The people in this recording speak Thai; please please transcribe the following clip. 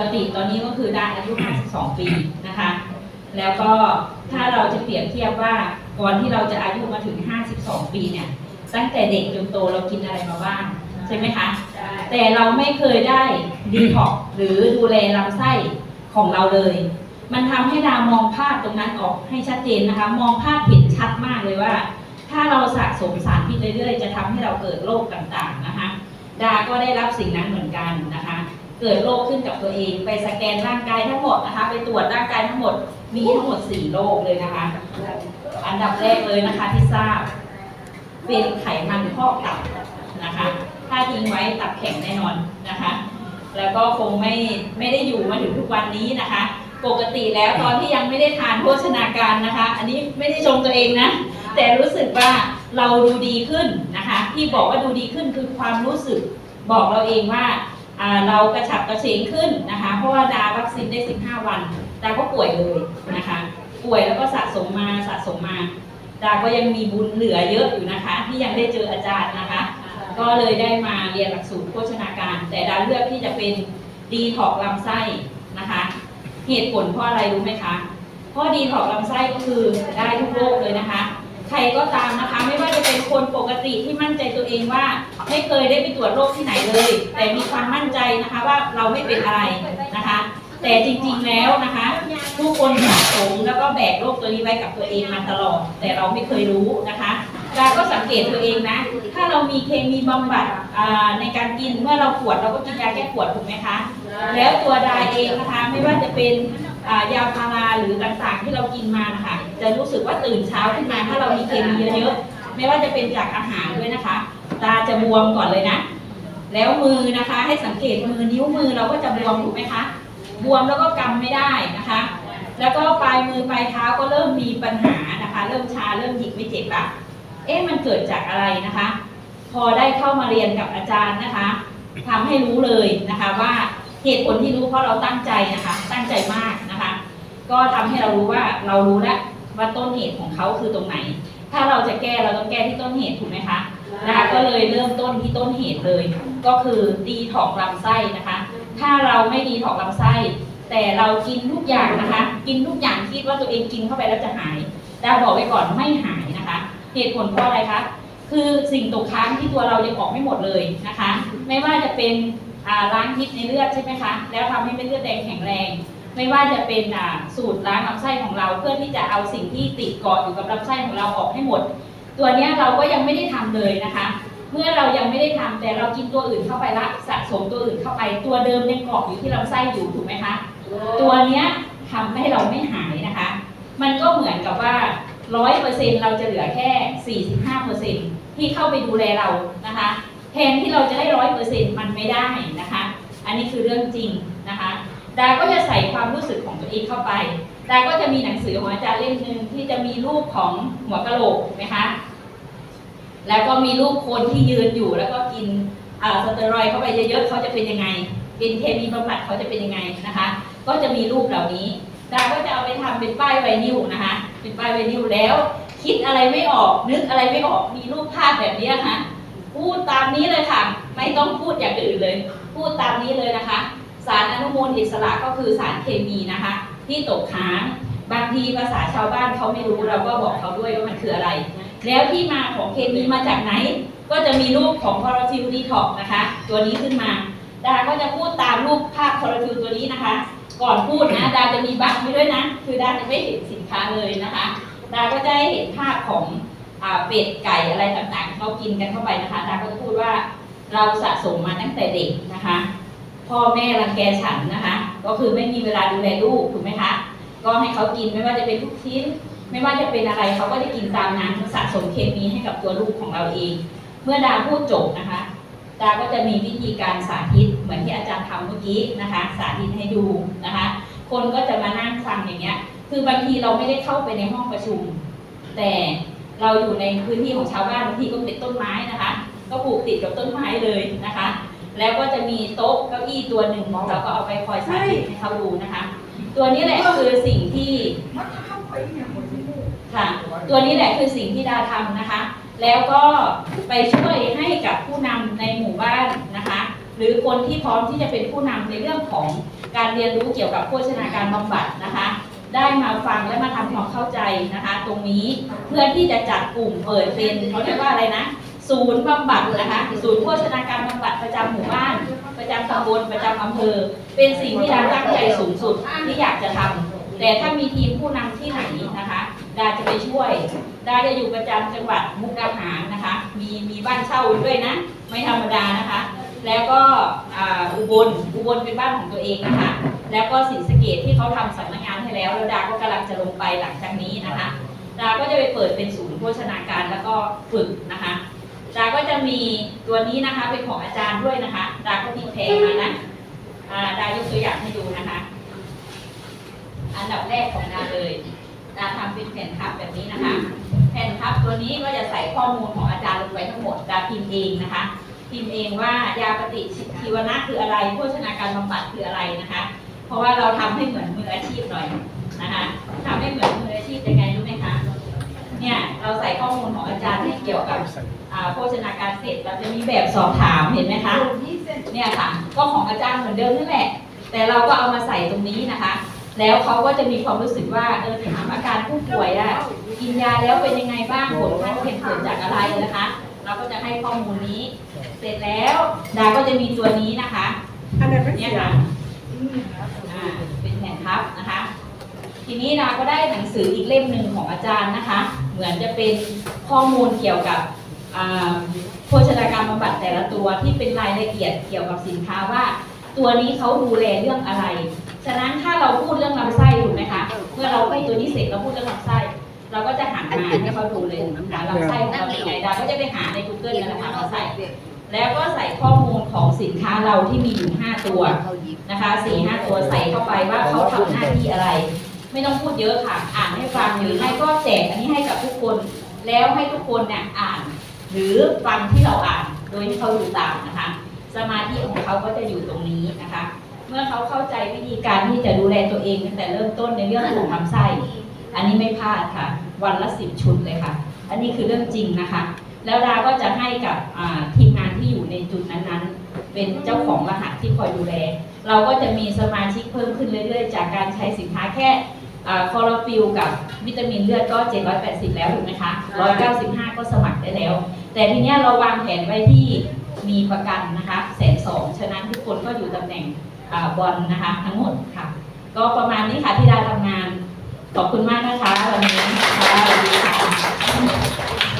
กติตอนนี้ก็คือได้อายุ 52 ปีนะคะ แล้วก็ถ้าเราจะเปรียบเทียบว่าก่อนที่เราจะอายุมาถึง 52 ปีเนี่ย ตั้งแต่เด็กจนโตเรากินอะไรมาบ้างใช่ไหมคะ แต่เราไม่เคยได้ดีท็อกซ์หรือดูแลลำไส้ของเราเลย มันทำให้ดามองภาพตรงนั้นออกให้ชัดเจนนะคะ มองภาพเห็นชัดมากเลยว่า ถ้าเราสะสมสารพิษเรื่อยๆ จะทำให้เราเกิดโรคต่างๆนะคะ ดาก็ได้รับสิ่งนั้นเหมือนกันนะคะ เกิดโรคขึ้นกับตัวเอง ไปสแกนร่างกายทั้งหมดนะคะ ไปตรวจร่างกายทั้งหมด มีทั้งหมด 4 โรคเลยนะคะ อันดับแรกเลยนะคะที่ทราบ เป็นไขมันพอกตับนะคะ ถ้าทิ้งไว้ตับแข็งแน่นอนนะคะ แล้วก็คงไม่ไม่ได้อยู่มาถึงทุกวันนี้นะคะ ปกติแล้วตอนที่ยังไม่ได้ทานโภชนาการนะคะ อันนี้ไม่ได้ชมตัวเองนะ แต่รู้สึกว่าเราดูดีขึ้นนะคะ ที่บอกว่าดูดีขึ้นคือความรู้สึกบอกเราเองว่าอ่า เรากระฉับกระเฉงขึ้นนะคะ เพราะว่าดาวัคซีนได้ 15 วัน ดาก็ป่วยเลยนะคะ ป่วยแล้วก็สะสมมาสะสมมา ดาก็ยังมีบุญเหลือเยอะอยู่นะคะ ที่ยังได้เจออาจารย์นะคะ ก็เลยได้มาเรียนหลักสูตรโภชนาการ แต่ดาเลือกที่จะเป็นดีถอกลำไส้นะคะ เหตุผลเพราะอะไรรู้ไหมคะเพราะดีถอกลำไส้ก็คือได้ทุกโรคเลยนะคะ ใครก็ตามนะคะ ไม่ว่าจะเป็นคนปกติที่มั่นใจตัวเองว่า ไม่เคยได้ไปตรวจโรคที่ไหนเลย แต่มีความมั่นใจนะคะว่าเราไม่เป็นอะไรนะคะ แต่จริงๆแล้วนะคะผู้คนสะสมแล้วก็แบกโรคตัวนี้ไว้กับตัวเองมาตลอด แต่เราไม่เคยรู้นะคะดาก็สังเกตตัวเองนะ ถ้าเรามีเคมีบำบัดในการกินเมื่อเราปวดเราก็กินยาแก้ปวดถูกไหมคะ แล้วตัวดาเองนะคะไม่ว่าจะเป็น ยาพาราหรือต่างๆที่เรากินมานะคะจะรู้สึกว่าตื่นเช้าขึ้นมาถ้าเรามีเคมีเยอะๆไม่ว่าจะเป็นจากอาหารด้วยนะคะ ตาจะบวมก่อนเลยนะ แล้วมือนะคะให้สังเกตมือนิ้วมือเราก็จะบวมถูกไหมคะบวมแล้วก็กำไม่ได้นะคะ แล้วก็ปลายมือปลายเท้าก็เริ่มมีปัญหานะคะ เริ่มชาเริ่มหยิกไม่เจ็บละเอ๊ะมันเกิดจากอะไรนะคะ พอได้เข้ามาเรียนกับอาจารย์นะคะทำให้รู้เลยนะคะว่า เหตุผลที่รู้เพราะเราตั้งใจนะคะ ตั้งใจมากนะคะ ก็ทำให้เรารู้ว่าเรารู้แล้วว่าต้นเหตุของเขาคือตรงไหน ถ้าเราจะแก้เราต้องแก้ที่ต้นเหตุถูกไหมคะนะคะก็เลยเริ่มต้นที่ต้นเหตุเลย ก็คือดีถอกลำไส้นะคะ ถ้าเราไม่ดีถอกลำไส้ แต่เรากินทุกอย่างนะคะ กินทุกอย่างคิดว่าตัวเองกินเข้าไปแล้วจะหายดาวบอกไว้ก่อนไม่หายนะคะ เหตุผลเพราะอะไรคะคือสิ่งตกค้างที่ตัวเรายังออกไม่หมดเลยนะคะ ไม่ว่าจะเป็น ล้างพิษในเลือดใช่ไหมคะ แล้วทำให้เม็ดเลือดแดงแข็งแรง ไม่ว่าจะเป็นอ่าสูตรล้างลำไส้ของเรา เพื่อที่จะเอาสิ่งที่ติดเกาะอยู่กับลำไส้ของเราออกให้หมด ตัวเนี้ยเราก็ยังไม่ได้ทำเลยนะคะ เมื่อเรายังไม่ได้ทำแต่เรากินตัวอื่นเข้าไปละสะสมตัวอื่นเข้าไป ตัวเดิมยังเกาะอยู่ที่ลำไส้อยู่ถูกไหมคะ ตัวเนี้ยทำให้เราไม่หายนะคะ มันก็เหมือนกับว่าร้อยเปอร์เซ็นเราจะเหลือแค่สี่สิบห้าเปอร์เซ็นที่เข้าไปดูแลเรานะคะ แทนที่เราจะได้ร้อยเปอร์เซ็นต์มันไม่ได้นะคะ อันนี้คือเรื่องจริงนะคะดาก็จะใส่ความรู้สึกของตัวเองเข้าไป ดาก็จะมีหนังสือของอาจารย์เล่มหนึ่งที่จะมีรูปของหัวกะโหลกไหมคะ แล้วก็มีรูปคนที่ยืนอยู่แล้วก็กินอ่าสเตียรอยด์เข้าไปเยอะๆเขาจะเป็นยังไง เป็นเคมีบำบัดเขาจะเป็นยังไงนะคะ ก็จะมีรูปเหล่านี้ ดาก็จะเอาไปทำเป็นป้ายไวนิลนะคะ เป็นป้ายไวนิลแล้ว คิดอะไรไม่ออก นึกอะไรไม่ออก มีรูปภาพแบบนี้ค่ะ พูดตามนี้เลยค่ะ ไม่ต้องพูดอย่างอื่นเลย พูดตามนี้เลยนะคะ สารอนุมูลอิสระก็คือสารเคมีนะคะ ที่ตกค้างบางทีภาษาชาวบ้านเขาไม่รู้เราก็บอกเขาด้วยว่ามันคืออะไร แล้วที่มาของเคมีมาจากไหน ก็จะมีรูปของคอร์ทิลดีท็อกนะคะ ตัวนี้ขึ้นมาดาก็จะพูดตามรูปภาพคอร์ทิลตัวนี้นะคะ ก่อนพูดนะดาจะมีบัตรไว้ด้วยนะ คือดาจะไม่เห็นสินค้าเลยนะคะดาก็จะให้เห็นภาพของ เป็ดไก่อะไรต่างๆเขากินกันเข้าไปนะคะดาก็จะพูดว่าเราสะสมมาตั้งแต่เด็กนะคะ พ่อแม่รังแกฉันนะคะ ก็คือไม่มีเวลาดูแลลูกถูกไหมคะก็ให้เขากินไม่ว่าจะเป็นทุกชิ้น ไม่ว่าจะเป็นอะไรเขาก็จะกินตามนั้นสะสมเคมีให้กับตัวลูกของเราเอง เมื่อดาพูดจบนะคะดาก็จะมีวิธีการสาธิตเหมือนที่อาจารย์ทำเมื่อกี้นะคะ สาธิตให้ดูนะคะ คนก็จะมานั่งฟังอย่างเงี้ย คือบางทีเราไม่ได้เข้าไปในห้องประชุม แต่ เราอยู่ในพื้นที่ของชาวบ้านบางทีก็เป็นต้นไม้นะคะ ก็ปลูกติดกับต้นไม้เลยนะคะ แล้วก็จะมีโต๊ะเก้าอี้ตัวหนึ่งเราก็เอาไปคอยสาธิตให้เขาดูนะคะ ตัวนี้แหละคือสิ่งที่ค่ะตัวนี้แหละคือสิ่งที่ดาทำนะคะ แล้วก็ไปช่วยให้กับผู้นำในหมู่บ้านนะคะ หรือคนที่พร้อมที่จะเป็นผู้นำในเรื่องของการเรียนรู้เกี่ยวกับโภชนาการบำบัดนะคะ ได้มาฟังและมาทำความเข้าใจนะคะ ตรงนี้เพื่อที่จะจัดกลุ่มเปิดเป็นเขาเรียกว่าอะไรนะ ศูนย์บำบัดนะคะศูนย์โภชนาการบำบัดประจำหมู่บ้าน ประจำตำบลประจำอำเภอ เป็นสิ่งที่ดาตั้งใจสูงสุดที่อยากจะทำแต่ถ้ามีทีมผู้นำที่ไหนนะคะดาจะไปช่วยดาจะอยู่ประจำจังหวัดมุกดาหารนะคะ มีมีบ้านเช่าด้วยนะ ไม่ธรรมดานะคะ แล้วก็อุบลอุบลเป็นบ้านของตัวเองนะคะ แล้วก็ศรีสะเกดที่เขาทำสำนักงานให้แล้วแล้วดาก็กำลังจะลงไปหลังจากนี้นะคะดาก็จะไปเปิดเป็นศูนย์โภชนาการแล้วก็ฝึกนะคะดาก็จะมีตัวนี้นะคะเป็นของอาจารย์ด้วยนะคะดาก็ติดแพงมานะดายกตัวอย่างให้ดูนะคะ อันดับแรกของดาเลยดาทำเป็นแผ่นพับแบบนี้นะคะ แผ่นพับตัวนี้ก็จะใส่ข้อมูลของอาจารย์ลงไปทั้งหมดดาพิมพ์เองนะคะพิมพ์เองว่ายาปฏิชีวนะคืออะไรโภชนาการบำบัดคืออะไรนะคะ เพราะว่าเราทำให้เหมือนมืออาชีพหน่อยนะคะทำให้เหมือนมืออาชีพยังไงรู้ไหมคะเนี่ยเราใส่ข้อมูลของอาจารย์ที่เกี่ยวกับอ่าโภชนาการเสร็จเราจะมีแบบสอบถามเห็นไหมคะเนี่ยค่ะก็ของอาจารย์เหมือนเดิมนั่นแหละ แต่เราก็เอามาใส่ตรงนี้นะคะ แล้วเขาก็จะมีความรู้สึกว่าเออถามอาการผู้ป่วยอะกินยาแล้วเป็นยังไงบ้างผลข้างเคียงเกิดจากอะไรนะคะ เราก็จะให้ข้อมูลนี้ เสร็จแล้วดาก็จะมีตัวนี้นะคะอันนั้นไม่เนี่เสียยค่ะ อ่าเป็นแผ่นพับนะคะ ทีนี้ดาก็ได้หนังสืออีกเล่มหนึ่งของอาจารย์นะคะ เหมือนจะเป็นข้อมูลเกี่ยวกับโภชนาการบำบัดแต่ละตัวที่เป็นรายละเอียดเกี่ยวกับสินค้าว่า ตัวนี้เขาดูแลเรื่องอะไร ฉะนั้นถ้าเราพูดเรื่องลำไส้ถูกไหมคะเมื่อเราพูดตัวนี้เสร็จเราพูดเรื่องลำไส้เราก็จะหันมาให้เขาดูเลยหาลำไส้ของเราเป็นไงดาก็จะไปหาใน Google นั่นแหละค่ะลำไส้ แล้วก็ใส่ข้อมูลของสินค้าเราที่มีอยู่ 5 ตัวนะคะ4 5ตัวใส่เข้าไปว่าเขาทำหน้าที่อะไร ไม่ต้องพูดเยอะค่ะ อ่านให้ฟังหรือไม่ก็แจกอันนี้ให้กับทุกคน แล้วให้ทุกคนเนี่ยอ่าน หรือฟังที่เราอ่านโดยที่เขาดูตามนะคะ สมาธิของเขาก็จะอยู่ตรงนี้นะคะ เมื่อเขาเข้าใจวิธีการที่จะดูแลตัวเองตั้งแต่เริ่มต้นในเรื่องของลำไส้อันนี้ไม่พลาดค่ะ วันละสิบชุดเลยค่ะ อันนี้คือเรื่องจริงนะคะ แล้วดาก็จะให้กับอ่าทีมงานที่อยู่ในจุดนั้นๆ เป็นเจ้าของรหัสที่คอยดูแล เราก็จะมีสมาชิกเพิ่มขึ้นเรื่อยๆ จากการใช้สินค้าแค่คอร์ฟิลกับวิตามินเลือดก็ 780 แล้วถูกไหมคะ 195 ก็สมัครได้แล้ว แต่ทีเนี้ยเราวางแผนไว้ที่มีประกันนะคะแสนสองฉะนั้นทุกคนก็อยู่ตำแหน่งอบอลนะคะทั้งหมดค่ะ ก็ประมาณนี้ค่ะที่ดาทำงาน ขอบคุณมากนะคะวันนี้ค่ะสวัสดีค่ะ